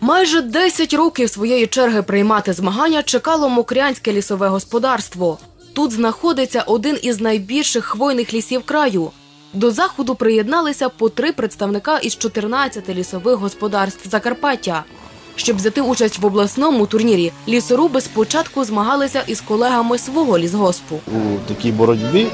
Майже 10 років своєї черги приймати змагання чекало Мокрянське лісове господарство. Тут знаходиться один із найбільших хвойних лісів краю. До заходу приєдналися по три представника із 14 лісових господарств Закарпаття. Щоб взяти участь в обласному турнірі, лісоруби спочатку змагалися із колегами свого лісгоспу. у такій боротьбі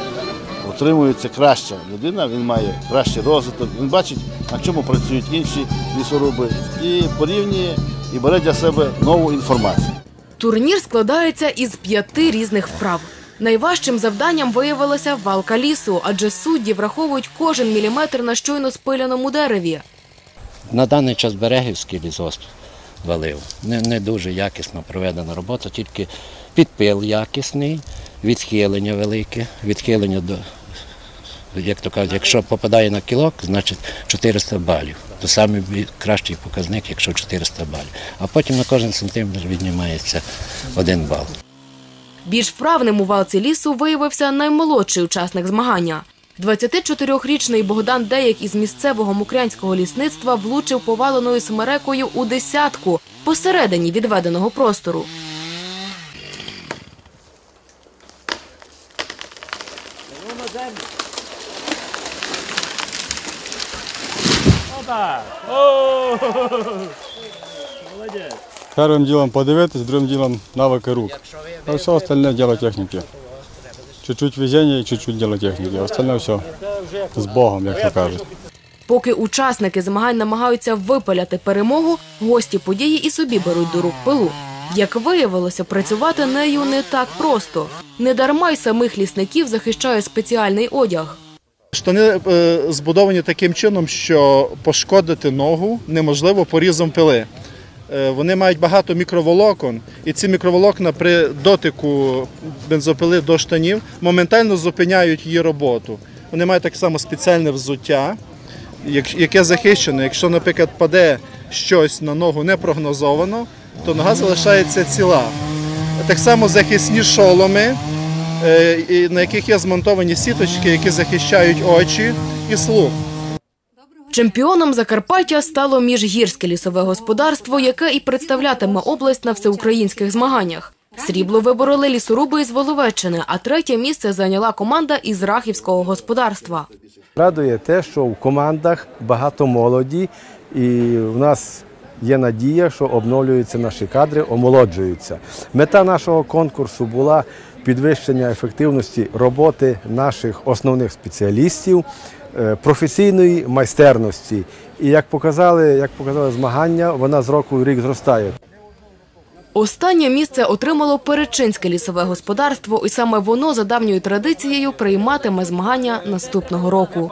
отримується краща людина, він має кращий розвиток, він бачить, на чому працюють інші лісоруби, і порівнює і бере для себе нову інформацію. Турнір складається із п'яти різних вправ. Найважчим завданням виявилася валка лісу, адже судді враховують кожен міліметр на щойно спиляному дереві. На даний час Берегівський лісгосп валив. Не, не дуже якісно проведена робота, тільки підпил якісний, відхилення велике, відхилення до, як то кажуть, якщо попадає на кілок, значить 400 балів. То самий кращий показник, якщо 400 балів. А потім на кожен сантиметр віднімається один бал. Більш вправним у валці лісу виявився наймолодший учасник змагання. 24-річний Богдан Деяк із місцевого мукрянського лісництва влучив поваленою смерекою у десятку посередині відведеного простору. Первым делом подивитись, другим делом навыки рук. А все остальное дело техники. Чуть-чуть везения и чуть-чуть дело техники. А остальное все з Богом, як то кажуть. Поки учасники змагань намагаються випаляти перемогу, гості події і собі беруть до рук пилу. Як виявилося, працювати нею не так просто. Недарма й самих лісників захищає спеціальний одяг. Штани е, збудовані таким чином, що пошкодити ногу неможливо порізом пили. Е, Вони мають багато мікроволокон, і ці мікроволокна при дотику бензопили до штанів моментально зупиняють її роботу. Вони мають так само спеціальне взуття, як- яке захищене. Якщо, наприклад, паде щось на ногу непрогнозовано, то нога залишається ціла. Так само захисні шоломи, на яких є змонтовані сіточки, які захищають очі і слух. Чемпіоном Закарпаття стало міжгірське лісове господарство, яке і представлятиме область на всеукраїнських змаганнях. Срібло вибороли лісоруби із Воловеччини, а третє місце зайняла команда із Рахівського господарства. Радує те, що в командах багато молоді, і в нас є надія, що обновлюються наші кадри, омолоджуються. Мета нашого конкурсу була підвищення ефективності роботи наших основних спеціалістів, е, професійної майстерності. І як показали, як показали змагання, вона з року в рік зростає. Останнє місце отримало Перечинське лісове господарство, і саме воно за давньою традицією прийматиме змагання наступного року.